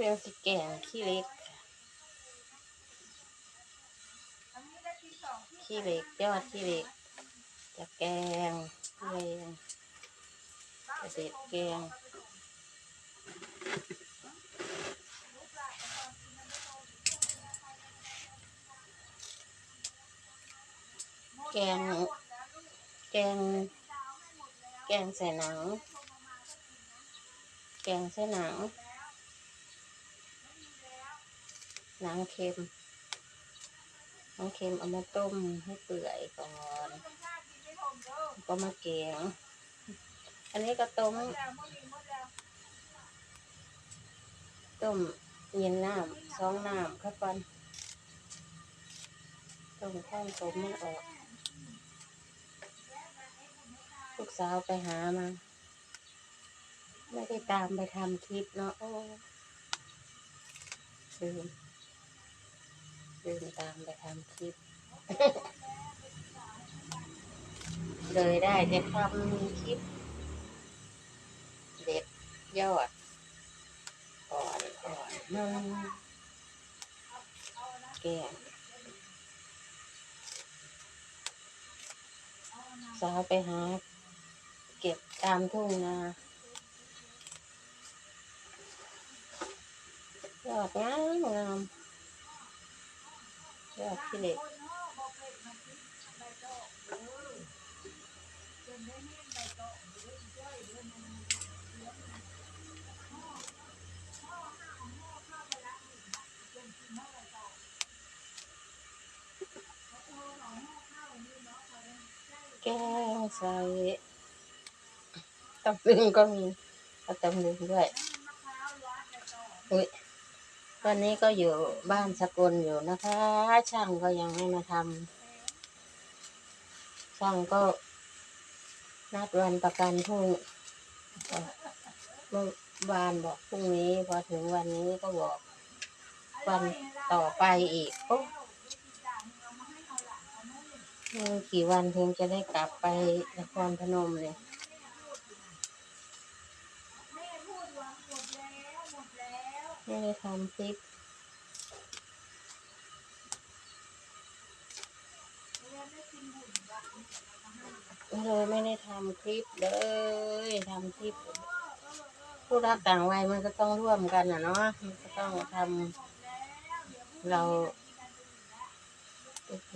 เรียงสิแกงขี้เล็กขี้เล็กยอดขี้เล็กจะแกงแรงจะเด็ดแกงแกง แกง แกงใส่หนัง แกงใส่หนัง หนังเค็มน้องเค็มเอามาต้มให้เปื่อยก่อนก็มาแกงอันนี้ก็ต้มต้มเย็นน้ำสองน้ำครับก่อนต้มข้าวต้มมันออกลูกสาวไปหามา ไม่ได้ตามไปทำคลิปเนาะโอ้ลืม ลืมตามไปทำคลิป เลยได้จะทำคลิป เด็ดยอดอ่อนอ่อนมันแกงสาวไปหา เก็บตามทุ่งนายอดงามงาม ยอดขี้เหล็กแกงใส่ตำลึงก็มีเอาตำลึงด้วยอุ้ย วันนี้ก็อยู่บ้านสกลอยู่นะคะ ช่างก็ยังไม่มาทำช่างก็ นัดวันประกันพรุ่งเมื่อวานบอกพรุ่งนี้พอถึงวันนี้ก็บอก วันต่อไปอีกโอ้อีกกี่วันถึงจะได้กลับไปนครพนมเลย ไม่ได้ทำคลิปเลยไม่ได้ทำคลิปเลยทำคลิปผู้รักต่างวัยมันก็ต้องร่วมกันอะเนาะมันก็ต้องทำเราโอเค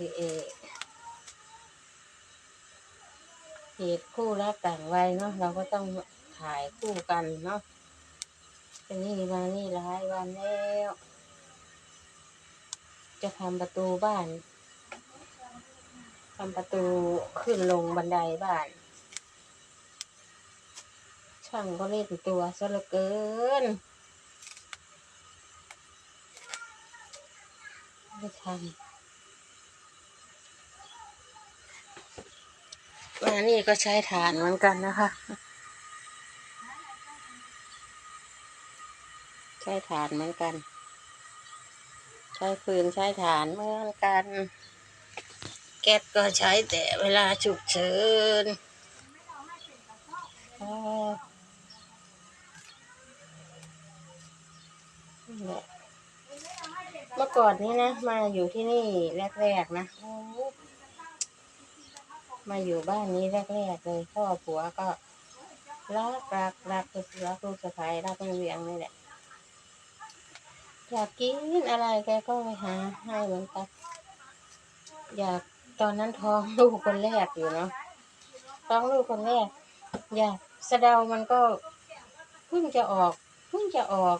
เหตุคู่รักต่างวัยเนาะเราก็ต้องถ่ายคู่กันเนาะ เป็นนี่มานี่หลายวันแล้ว จะทำประตูบ้านทำประตูขึ้นลงบันไดบ้าน ช่างก็เล่นตัวซะเหลือเกินไม่ทำมานี่ก็ใช้ฐานเหมือนกันนะคะ ใช้ฐานเหมือนกัน ใช้ฟืนใช้ฐานเหมือนกัน แก๊สก็ใช้แต่เวลาฉุกเฉินเมื่อก่อนนี้นะ มาอยู่ที่นี่แรกๆนะ มาอยู่บ้านนี้แรกๆเลยพ่อผัวก็รักรักรักรักลูกสะใภ้รักไม่เวียงนี่แหละ อยากกินอะไรแกก็ไปหาให้เหมือนกันอยากตอนนั้นท้องลูกคนแรกอยู่เนาะท้องลูกคนแรก อยากสะเดามันก็เพิ่งจะออกเพิ่งจะออก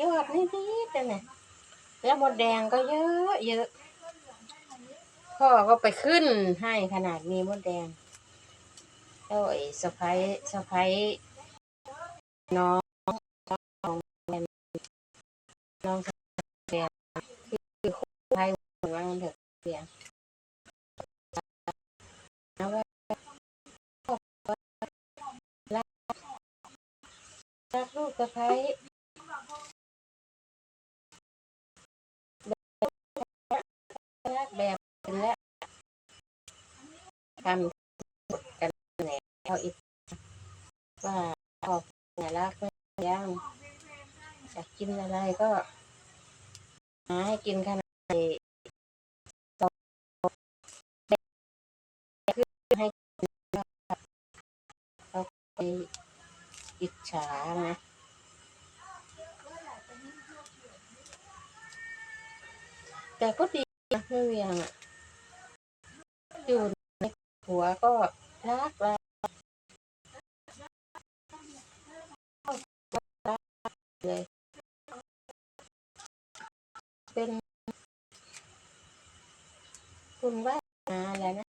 ยอดนิดๆแต่เนี่ยแล้วมดแดงก็เยอะเยอะพ่อก็ไปขึ้นให้ขนาดมีมดแดงแล้วไอ้สะพ้ายสะพ้ายน้องน้องน้อง ไพ่เหมือนว่างั้นเถอะเสียงนะว่ารักรักลูกสะพ้ายรักแบบเป็นและทำกันแหนเอาอีกว่าออกไหนรักไม่ยังอยากกินอะไรก็หาให้กินขนาดไหนให้เราไป อิจฉานะแต่ก็ดีนะไม่เวียงอะอยู่ในหัวก็รักรักเลย เป็น คุณว่านาแล้วนะ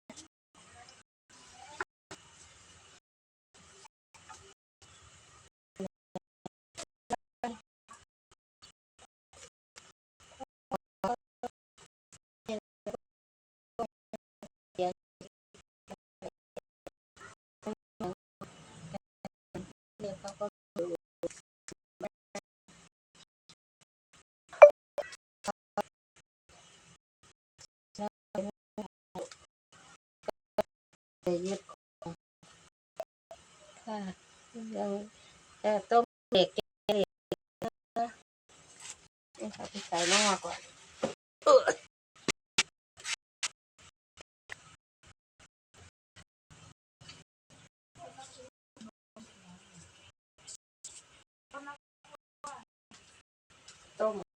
จะยึดของค่ะยังจะต้มเด็กเด็กนะนี่ค่ะพี่ใส่หม้อกก่อนต้ม